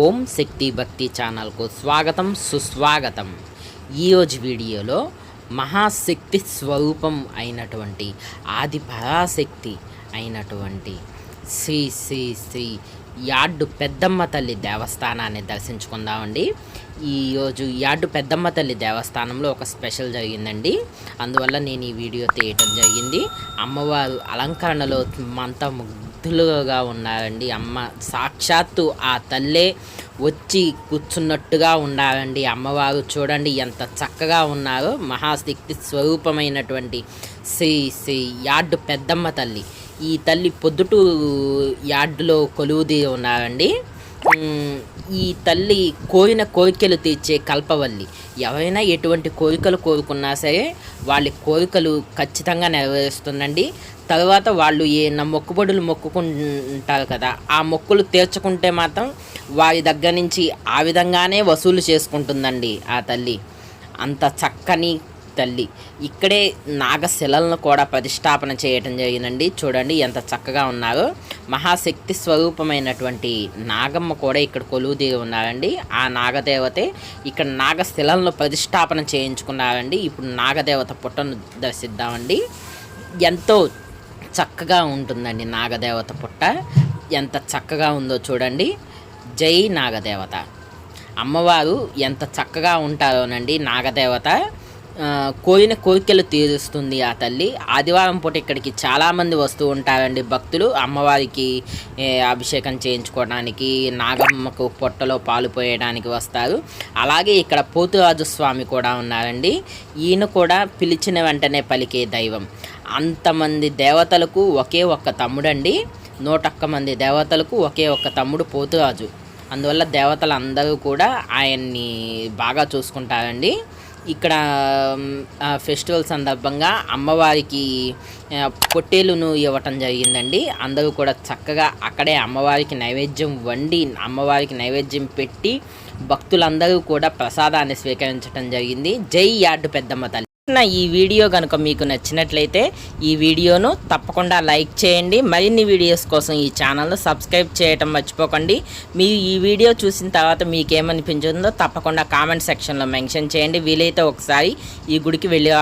ఓం శక్తి భక్తి ఛానల్కు స్వాగతం సుస్వాగతం. ఈరోజు వీడియోలో మహాశక్తి స్వరూపం అయినటువంటి ఆది పరాశక్తి అయినటువంటి శ్రీ శ్రీ శ్రీ యాడ్డు పెద్దమ్మ తల్లి దేవస్థానాన్ని దర్శించుకుందామండి. ఈరోజు యాడ్డు పెద్దమ్మ తల్లి దేవస్థానంలో ఒక స్పెషల్ జరిగిందండి. అందువల్ల నేను ఈ వీడియో తీయటం జరిగింది. అమ్మవారు అలంకరణలో అంతా ముగ్ధులుగా ఉన్నారండి అమ్మ సాక్షాత్తు ఆ తల్లే వచ్చి కూర్చున్నట్టుగా ఉన్నారండి అమ్మవారు చూడండి ఎంత చక్కగా ఉన్నారో. మహాశక్తి స్వరూపమైనటువంటి శ్రీ శ్రీ యార్డు పెద్దమ్మ తల్లి. ఈ తల్లి పొద్దుటూ యార్డులో కొలువుది ఉన్నారండి. ఈ తల్లి కోరిన కోరికలు తీర్చే కల్పవల్లి. ఎవరైనా ఎటువంటి కోరికలు కోరుకున్నా సరే వాళ్ళ కోరికలు ఖచ్చితంగా నెరవేరుస్తుందండి. తర్వాత వాళ్ళు ఏ నా మొక్కుబడులు మొక్కుకుంటారు కదా ఆ మొక్కులు తీర్చుకుంటే మాత్రం వారి దగ్గర నుంచి ఆ విధంగానే వసూలు చేసుకుంటుందండి ఆ తల్లి. అంత చక్కని తల్లి. ఇక్కడే నాగశిలలను కూడా ప్రతిష్టాపన చేయటం జరిగిందండి. చూడండి ఎంత చక్కగా ఉన్నారో. మహాశక్తి స్వరూపమైనటువంటి నాగమ్మ కూడా ఇక్కడ కొలువుదీరి ఉన్నారండి. ఆ నాగదేవతే ఇక్కడ నాగశిలలను ప్రతిష్టాపన చేయించుకున్నారండి. ఇప్పుడు నాగదేవత పుట్టను దర్శిద్దామండి. ఎంతో చక్కగా ఉంటుందండి నాగదేవత పుట్ట. ఎంత చక్కగా ఉందో చూడండి. జై నాగదేవత. అమ్మవారు ఎంత చక్కగా ఉంటారోనండి నాగదేవత. కోరిన కోరికలు తీరుస్తుంది ఆ తల్లి. ఆదివారం పూట ఇక్కడికి చాలామంది వస్తూ ఉంటారండి భక్తులు. అమ్మవారికి అభిషేకం చేయించుకోవడానికి నాగమ్మకు పొట్టలో పాలు పోయడానికి వస్తారు. అలాగే ఇక్కడ పోతురాజు స్వామి కూడా ఉన్నారండి. ఈయన కూడా పిలిచిన వెంటనే పలికే దైవం. అంతమంది దేవతలకు ఒకే ఒక్క తమ్ముడండి నూటొక్క మంది దేవతలకు ఒకే ఒక్క తమ్ముడు పోతురాజు. అందువల్ల దేవతలు అందరూ కూడా ఆయన్ని బాగా చూసుకుంటారండి. ఇక్కడ ఫెస్టివల్ సందర్భంగా అమ్మవారికి పొట్టేలును ఇవ్వటం జరిగిందండి. అందరూ కూడా చక్కగా అక్కడే అమ్మవారికి నైవేద్యం వండి అమ్మవారికి నైవేద్యం పెట్టి భక్తులందరూ కూడా ప్రసాదాన్ని స్వీకరించడం జరిగింది. జై యార్డు పెద్దమ్మ తల్లి. నా ఈ వీడియో కనుక మీకు నచ్చినట్లయితే ఈ వీడియోను తప్పకుండా లైక్ చేయండి. మరిన్ని వీడియోస్ కోసం ఈ ఛానల్ను సబ్స్క్రైబ్ చేయటం మర్చిపోకండి. మీరు ఈ వీడియో చూసిన తర్వాత మీకేమనిపించిందో తప్పకుండా కామెంట్ సెక్షన్లో మెన్షన్ చేయండి. వీలైతే ఒకసారి ఈ గుడికి వెళ్ళి